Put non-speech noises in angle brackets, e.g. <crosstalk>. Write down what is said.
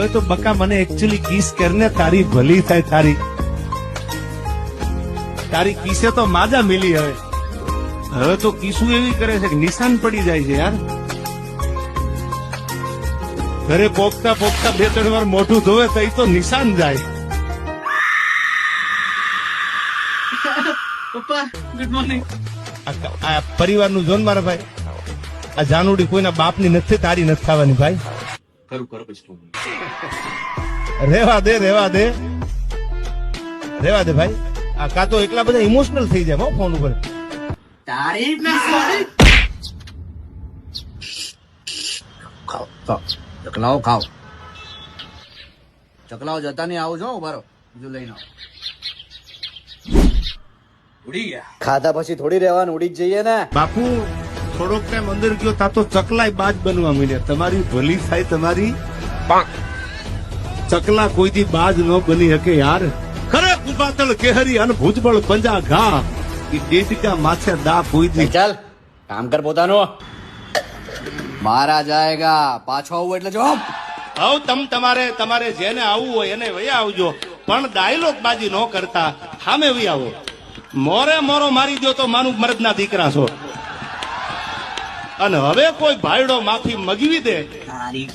હવે તો બકા મને એકચ્યુઅલી કિસ કરને તારી ભલી થાય તારી. તારી કિસે તો માજા મિલી હવે. હવે તો કિસુ એવી કરે છે કે નિશાન પડી જાય છે યાર. ઘરે પોખતા પોખતા બે ત્રણ વાર મોઢું ધોવે તો એ તો નિશાન જાય. <laughs> પપ્પા ગુડ મોર્નિંગ આ- આ પરિવારનું જોન મારા ભાઈ. આ જાનુડી કોઈના બાપની નથી તારી નથી ખાવાની ભાઈ. કરું કરો પછી ફોન રેવા દે રેવા દે. રેવા દે ભાઈ. આ કા તો એકલા બધા ઇમોશનલ થઈ જાય હો ફોન ઉપર. તારી ખાઓ ખાઓ ચકલાઓ ખાઓ. ચકલાઓ જતા નહીં આવું છો ઉભારો બીજું લઈને ઉડી ગયા. ખાધા પછી થોડી રહેવાનું ઉડી જ જઈએ ને. બાપુ થોડોક ટાઈમ અંદર ગયો તા તો ચકલાય બાજ બનવા માંડ્યા. તમારી ભલી થાય તમારી. ચકલા કોઈથી બાજ ન બની શકે યાર. ખરે કુપાતળ કેહરી અને ભૂજબળ પંજા ઘા. એ ડેડકા માથે દા કોઈ દી ચાલ કામ કર પોતાનો. મારા જાયગા પાછો આવું એટલે જો. હવ તમ તમારે તમારે જેને આવવું હોય એને વહી આવજો. પણ ડાયલોગ બાજી ન કરતા. સામે વહી આવો. મોરે મોરો મારી દો તો માનું મરદના દીકરા છો. અને હવે કોઈ ભાઈડો માફી મગવી દે. તારી